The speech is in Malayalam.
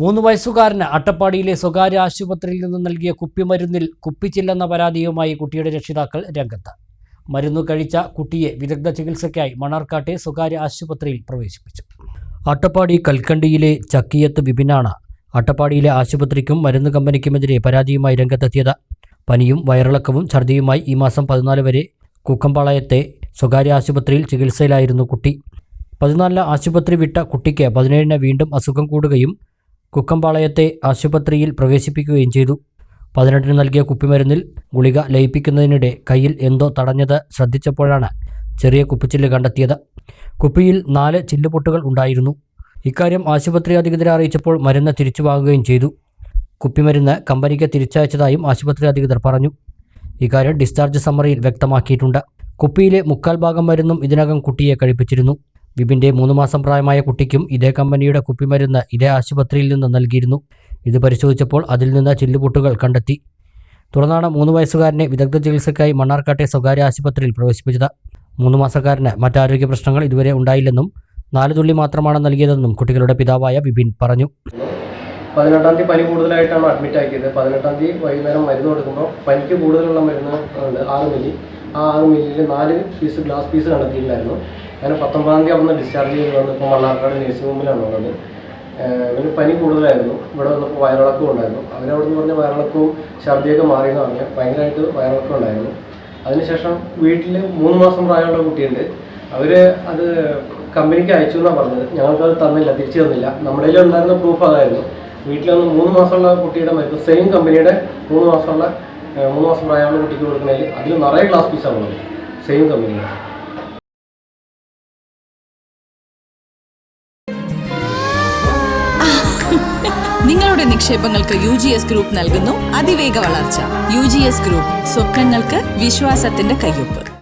മൂന്ന് വയസ്സുകാരന് അട്ടപ്പാടിയിലെ സ്വകാര്യ ആശുപത്രിയിൽ നിന്ന് നൽകിയ കുപ്പിമരുന്നിൽ കുപ്പിച്ചില്ലെന്ന പരാതിയുമായി കുട്ടിയുടെ രക്ഷിതാക്കൾ രംഗത്ത്. മരുന്ന് കഴിച്ച കുട്ടിയെ വിദഗ്ധ ചികിത്സയ്ക്കായി മണർക്കാട്ടെ സ്വകാര്യ ആശുപത്രിയിൽ പ്രവേശിപ്പിച്ചു. അട്ടപ്പാടി കൽക്കണ്ടിയിലെ ചക്കിയത്ത് വിപിനാണ് അട്ടപ്പാടിയിലെ ആശുപത്രിക്കും മരുന്ന് കമ്പനിക്കുമെതിരെ പരാതിയുമായി രംഗത്തെത്തിയത്. പനിയും വയറിളക്കവും ഛർദിയുമായി ഈ മാസം പതിനാല് വരെ കുക്കമ്പാളയത്തെ സ്വകാര്യ ആശുപത്രിയിൽ ചികിത്സയിലായിരുന്നു കുട്ടി. പതിനാലിന് ആശുപത്രി വിട്ട കുട്ടിക്ക് പതിനേഴിന് വീണ്ടും അസുഖം കൂടുകയും കുക്കമ്പാളയത്തെ ആശുപത്രിയിൽ പ്രവേശിപ്പിക്കുകയും ചെയ്തു. പതിനെട്ടിന് നൽകിയ കുപ്പിമരുന്നിൽ ഗുളിക ലയിപ്പിക്കുന്നതിനിടെ കയ്യിൽ എന്തോ തടഞ്ഞത് ശ്രദ്ധിച്ചപ്പോഴാണ് ചെറിയ കുപ്പിച്ചില്ല് കണ്ടെത്തിയത്. കുപ്പിയിൽ നാല് ചില്ലുപൊട്ടുകൾ ഉണ്ടായിരുന്നു. ഇക്കാര്യം ആശുപത്രി അധികൃതരെ അറിയിച്ചപ്പോൾ മരുന്ന് തിരിച്ചു വാങ്ങുകയും ചെയ്തു. കുപ്പിമരുന്ന് കമ്പനിക്ക് തിരിച്ചയച്ചതായും ആശുപത്രി അധികൃതർ പറഞ്ഞു. ഇക്കാര്യം ഡിസ്ചാർജ് സമ്മറിയിൽ വ്യക്തമാക്കിയിട്ടുണ്ട്. കുപ്പിയിലെ മുക്കാൽ ഭാഗം മരുന്നും ഇതിനകം കുട്ടിയെ കഴിപ്പിച്ചിരുന്നു. വിപിന്റെ മൂന്ന് മാസം പ്രായമായ കുട്ടിക്കും ഇതേ കമ്പനിയുടെ കുപ്പിമരുന്ന് ഇതേ ആശുപത്രിയിൽ നിന്ന് നൽകിയിരുന്നു. ഇത് പരിശോധിച്ചപ്പോൾ അതിൽ നിന്ന് ചില്ലുപൊട്ടുകൾ കണ്ടെത്തി. തുടർന്നാണ് മൂന്ന് വയസ്സുകാരനെ വിദഗ്ധ ചികിത്സയ്ക്കായി മണ്ണാർക്കാട്ടെ സ്വകാര്യ ആശുപത്രിയിൽ പ്രവേശിപ്പിച്ചത്. മൂന്ന് മാസക്കാരന് മറ്റാരോഗ്യ പ്രശ്നങ്ങൾ ഇതുവരെ ഉണ്ടായില്ലെന്നും നാല് തുള്ളി മാത്രമാണ് നൽകിയതെന്നും കുട്ടികളുടെ പിതാവായ വിപിൻ പറഞ്ഞു. പതിനെട്ടാം തീയതി പനി കൂടുതലായിട്ടാണ് അഡ്മിറ്റ് ആക്കിയത്. പതിനെട്ടാം തീയതി വൈകുന്നേരം മരുന്ന് കൊടുക്കുമ്പോൾ പനിക്ക് കൂടുതലുള്ള മരുന്ന് ആറ് മില്ലി ആ ആറ് മില്ലിൽ നാല് പീസ് ഗ്ലാസ് പീസ് കണ്ടെത്തിയിട്ടുണ്ടായിരുന്നു അങ്ങനെ പത്തൊമ്പതാം തീയതി അവിടുന്ന് ഡിസ്ചാർജ് ചെയ്ത് വന്നപ്പോൾ മണ്ണാർക്കാട് നഴ്സിംഗ് ഹോമിലാണ് ഉള്ളത് ഇവന് പനി കൂടുതലായിരുന്നു. ഇവിടെ വന്നപ്പോൾ വയറിളക്കവും ഉണ്ടായിരുന്നു. അവരവിടെ നിന്ന് പറഞ്ഞ വയറിളക്കവും ഛർദിയൊക്കെ മാറിയെന്ന് പറഞ്ഞാൽ ഭയങ്കരമായിട്ട് വയറിളക്കം ഉണ്ടായിരുന്നു. അതിനുശേഷം വീട്ടിൽ മൂന്ന് മാസം പ്രായമുള്ള കുട്ടിയുണ്ട്. അവർ അത് കമ്പനിക്ക് അയച്ചു എന്നാണ് പറഞ്ഞത്. ഞങ്ങൾക്കത് തന്നില്ല തിരിച്ചു തന്നില്ല. നമ്മുടെ ഉണ്ടായിരുന്ന പ്രൂഫ് അതായിരുന്നു. വീട്ടിൽ വന്ന് മൂന്ന് മാസമുള്ള കുട്ടിയുടെ മരുന്ന് സെയിം കമ്പനിയുടെ മൂന്ന് മാസമുള്ള മൂന്ന് മാസം പ്രായമുള്ള കുട്ടിക്ക് കൊടുക്കുന്നതിൽ അതിൽ നിറയെ ഗ്ലാസ് പീസാണ് ഉള്ളത്. സെയിം കമ്പനിയാണ് നിങ്ങളുടെ നിക്ഷേപങ്ങൾക്ക് യു ജി എസ് ഗ്രൂപ്പ് നൽകുന്നു. അതിവേഗ വളർച്ച. U G S group. സ്വപ്നങ്ങൾക്ക് വിശ്വാസത്തിന്റെ കയ്യൊപ്പ്.